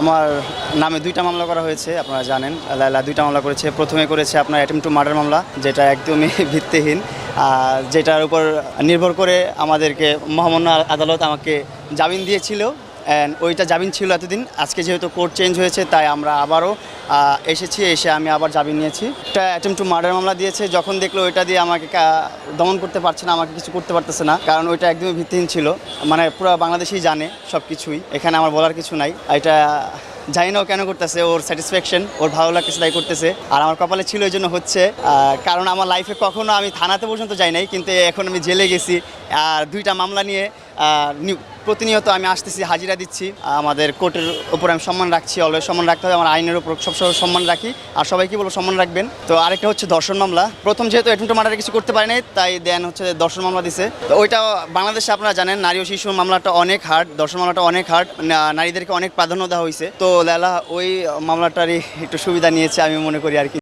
আমার নামে দুইটা মামলা করা হয়েছে, আপনারা জানেন। লাইলা দুইটা মামলা করেছে। প্রথমে করেছে আপনার অ্যাটেম্প টু মার্ডার মামলা, যেটা একদমই ভিত্তিহীন। আর যেটার উপর নির্ভর করে আমাদেরকে মহামান্য আদালত আমাকে জামিন দিয়েছিল। অ্যান্ড ওইটা জামিন ছিল এতদিন। আজকে যেহেতু কোর্ট চেঞ্জ হয়েছে, তাই আমরা আবারও এসেছি, এসে আমি আবার জামিন নিয়েছি। একটা অ্যাটেম্প টু মার্ডার মামলা দিয়েছে, যখন দেখল ওইটা দিয়ে আমাকে দমন করতে পারছে না, আমাকে কিছু করতে পারতেছে না, কারণ ওইটা একদমই ভিত্তিহীন ছিল। মানে পুরো বাংলাদেশেই জানে সব কিছুই এখানে আমার বলার কিছু নাই। এটা জানি না ও কেন করতেছে, ওর স্যাটিসফ্যাকশন ওর ভালো লাগতেছে, তাই করতেছে। আর আমার কপালে ছিল এই জন্য হচ্ছে কারণ আমার লাইফে কখনো আমি থানাতে পর্যন্ত যাই নাই, কিন্তু এখন আমি জেলে গেছি। আর দুইটা মামলা নিয়ে প্রতিনিয়ত আমি আসতেছি, হাজিরা দিচ্ছি। আমাদের কোর্টের উপর আমি সম্মান রাখছি, অলওয়েজ সম্মান রাখতে হবে, আমার আইনের উপর সবসময় সম্মান রাখি। আর সবাই কি বলব, সম্মান রাখবেন। তো আরেকটা হচ্ছে দর্শন মামলা। প্রথম যেহেতু এটুন্টু মার্ডারে কিছু করতে পারেনি তাই দেন হচ্ছে দর্শন মামলা দিছে। তো ওইটা বাংলাদেশে আপনারা জানেন, নারী ও শিশু মামলাটা অনেক হার্ড দর্শন মামলাটা অনেক হার্ড নারীদেরকে অনেক প্রাধান্য দেওয়া হয়েছে। তো লেলা, ওই মামলাটারই একটু সুবিধা নিয়েছে, আমি মনে করি আর কি।